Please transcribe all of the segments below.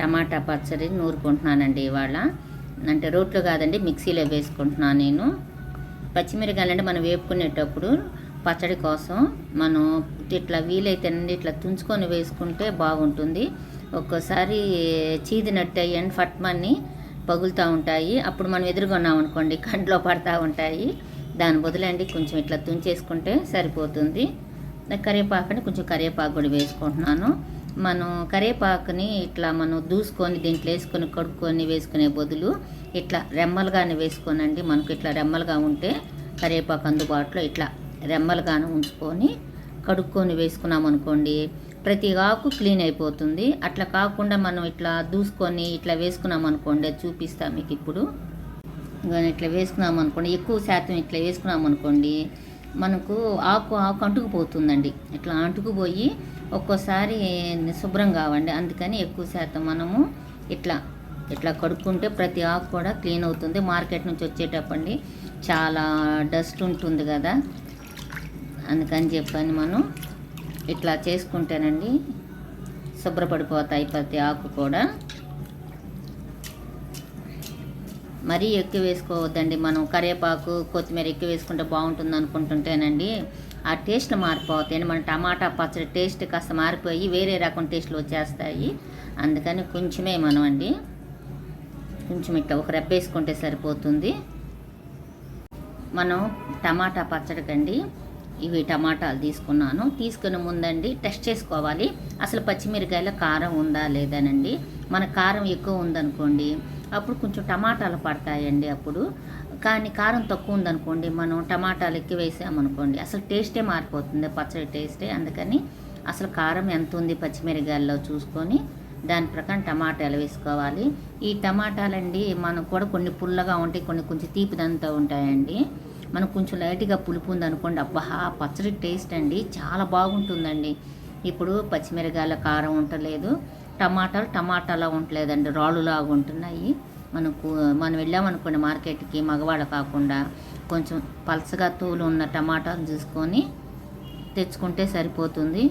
టమాటా పచ్చడి నూరుకుంటున్నానండి ఇవాళ. అంటే రోట్లో కాదండి మిక్సీలో వేసుకుంటున్నాను నేను. పచ్చిమిరకాయలు అంటే మనం వేపుకునేటప్పుడు పచ్చడి కోసం మనం ఇట్లా వీలైతే ఇట్లా తుంచుకొని వేసుకుంటే బాగుంటుంది. ఒక్కోసారి చీదినట్టు అయ్యండి ఫట్మని పగులుతూ ఉంటాయి. అప్పుడు మనం ఎదురుకున్నాం అనుకోండి కంట్లో పడతా ఉంటాయి. దాని బదులండి కొంచెం ఇట్లా తుంచేసుకుంటే సరిపోతుంది. కరివేపాకుని కొంచెం కరివేపాకు కూడా వేసుకుంటున్నాను. మనం కరివేపాకుని ఇట్లా మనం దూసుకొని దీంట్లో వేసుకొని కడుక్కొని వేసుకునే బదులు ఇట్లా రెమ్మలుగానే వేసుకోనండి. మనకు ఇట్లా రెమ్మలుగా ఉంటే కరివేపాకు అందుబాటులో ఇట్లా రెమ్మలుగానే ఉంచుకొని కడుక్కొని వేసుకున్నాం అనుకోండి ప్రతి ఆకు క్లీన్ అయిపోతుంది. అట్లా కాకుండా మనం ఇట్లా దూసుకొని ఇట్లా వేసుకున్నాం అనుకోండి చూపిస్తా మీకు ఇప్పుడు. ఇట్లా వేసుకున్నాం అనుకోండి ఎక్కువ శాతం ఇట్లా వేసుకున్నాం అనుకోండి మనకు ఆకు ఆకు అంటుకుపోతుందండి. ఇట్లా అంటుకుపోయి ఒక్కోసారి శుభ్రం కావండి అందుకని ఎక్కువ శాతం మనము ఇట్లా ఇట్లా కడుక్కుంటే ప్రతి ఆకు కూడా క్లీన్ అవుతుంది. మార్కెట్ నుంచి వచ్చేటప్పండి చాలా డస్ట్ ఉంటుంది కదా. అందుకని చెప్పని మనం ఇట్లా చేసుకుంటేనండి శుభ్రపడిపోతాయి ప్రతి ఆకు కూడా. మరీ ఎక్కువ వేసుకోవద్దండి. మనం కరివేపాకు కొత్తిమీర ఎక్కువ వేసుకుంటే బాగుంటుంది అనుకుంటుంటేనండి ఆ టేస్ట్ మారిపోతాయి మన టమాటా పచ్చడి టేస్ట్ కాస్త మారిపోయి వేరే రకం టేస్ట్లు వచ్చేస్తాయి. అందుకని కొంచెమే మనం అండి కొంచెం ఇట్లా ఒక రెప్ప వేసుకుంటే సరిపోతుంది. మనం టమాటా పచ్చడికండి ఇవి టమాటాలు తీసుకున్నాను. తీసుకునే ముందండి టెస్ట్ చేసుకోవాలి. అసలు పచ్చిమిరకాయల కారం ఉందా లేదనండి మన కారం ఎక్కువ ఉందనుకోండి అప్పుడు కొంచెం టమాటాలు పడతాయండి అప్పుడు. కానీ కారం తక్కువ ఉందనుకోండి మనం టమాటాలు ఎక్కువ వేసామనుకోండి అసలు టేస్టే మారిపోతుంది పచ్చడి టేస్టే. అందుకని అసలు కారం ఎంత ఉంది పచ్చిమిరకాయల్లో చూసుకొని దాని ప్రకారం టమాటాలు వేసుకోవాలి. ఈ టమాటాలండి మనకు కూడా కొన్ని పుల్లగా ఉంటాయి కొన్ని కొంచెం తీపిదంతా ఉంటాయండి. మనకు కొంచెం లైట్గా పులుపు ఉందనుకోండి అబ్బా పచ్చడి టేస్ట్ అండి చాలా బాగుంటుందండి. ఇప్పుడు పచ్చిమిరకాయల కారం ఉండలేదు టమాటాలు టమాటాలా ఉండలేదండి రాళ్ళులాగా ఉంటున్నాయి. మనకు మనం వెళ్ళామనుకోండి మార్కెట్కి మగవాళ్ళ కాకుండా కొంచెం పలసగా తోలు ఉన్న టమాటాలు చూసుకొని తెచ్చుకుంటే సరిపోతుంది.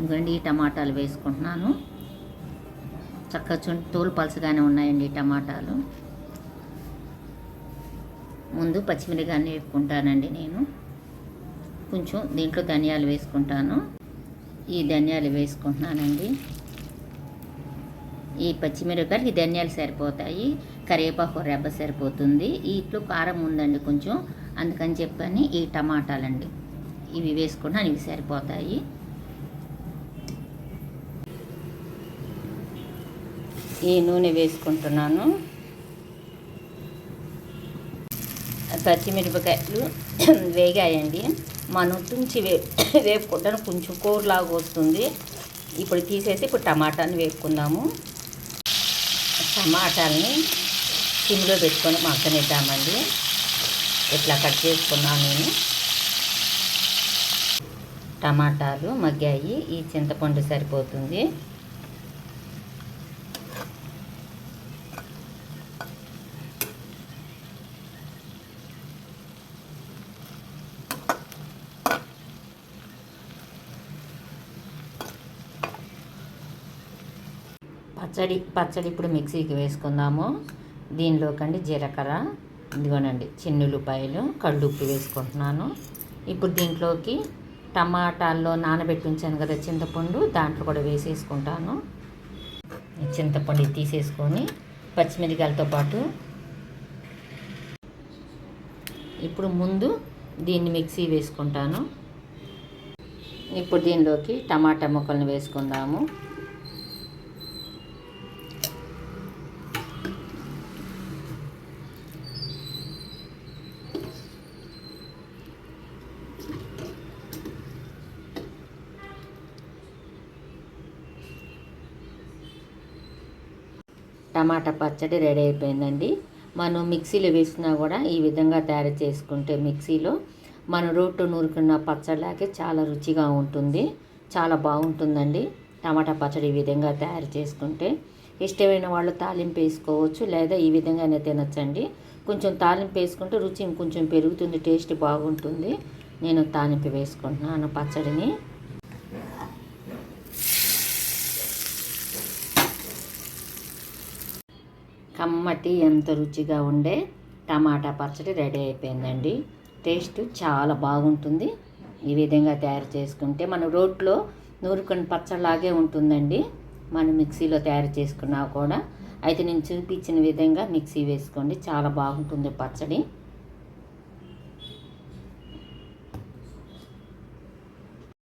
ఇంకండి ఈ టమాటాలు వేసుకుంటున్నాను. చక్కగా తోలు పలసగానే ఉన్నాయండి ఈ టమాటాలు. ముందు పచ్చిమిరకాయలు వేపుకుంటానండి నేను. కొంచెం దీంట్లో ధనియాలు వేసుకుంటాను. ఈ ధనియాలు వేసుకుంటున్నానండి. ఈ పచ్చిమిరపకాయలు ఈ ధనియాలు సరిపోతాయి కరివేపాకు రెబ్బ సరిపోతుంది. ఇట్లు కారం ఉందండి కొంచెం అందుకని చెప్పని ఈ టమాటాలండి. ఇవి వేసుకున్నాను ఇవి సరిపోతాయి. ఈ నూనె వేసుకుంటున్నాను. పచ్చిమిరపకాయలు వేగాయండి. మనం తుంచి వే వేపుకుంటాను. కొంచెం కూరలాగా వస్తుంది. ఇప్పుడు తీసేసి ఇప్పుడు టమాటాని వేపుకుందాము. టమాటాలని సిమ్లో పెట్టుకొని మగ్గనిద్దామండి. ఇట్లా కట్ చేసుకున్నాను నేను. టమాటాలు మగ్గాయి. ఈ చింతపండు సరిపోతుంది. పచ్చడి పచ్చడి ఇప్పుడు మిక్సీకి వేసుకుందాము. దీనిలోకండి జీలకర్ర. ఇదిగోనండి చిన్నుల్లిపాయలు కళ్ళుప్పు వేసుకుంటున్నాను. ఇప్పుడు దీంట్లోకి టమాటాల్లో నానబెట్టి ఉంచాను కదా చింతపండు దాంట్లో కూడా వేసేసుకుంటాను. చింతపండు తీసేసుకొని పచ్చిమిరకాయలతో పాటు ఇప్పుడు ముందు దీన్ని మిక్సీ వేసుకుంటాను. ఇప్పుడు దీనిలోకి టమాటా ముక్కలను వేసుకుందాము. టమాటా పచ్చడి రెడీ అయిపోయిందండి. మనం మిక్సీలో వేసినా కూడా ఈ విధంగా తయారు చేసుకుంటే మిక్సీలో మన రోట్టు నూరుకున్న పచ్చడిలాగే చాలా రుచిగా ఉంటుంది. చాలా బాగుంటుందండి. టమాటా పచ్చడి ఈ విధంగా తయారు చేసుకుంటే ఇష్టమైన వాళ్ళు తాలింపు వేసుకోవచ్చు లేదా ఈ విధంగానే తినచ్చండి. కొంచెం తాలింపు వేసుకుంటే రుచి ఇంకొంచెం పెరుగుతుంది టేస్ట్ బాగుంటుంది. నేను తాలింపు వేసుకుంటున్నాను పచ్చడిని. కమ్మటి ఎంత రుచిగా ఉండే టమాటా పచ్చడి రెడీ అయిపోయిందండి. టేస్ట్ చాలా బాగుంటుంది. ఈ విధంగా తయారు చేసుకుంటే మన రోట్లో నూరుకొని పచ్చడిలాగే ఉంటుందండి. మనం మిక్సీలో తయారు చేసుకున్నా కూడా. అయితే నేను చూపించిన విధంగా మిక్సీ వేసుకోండి. చాలా బాగుంటుంది పచ్చడి.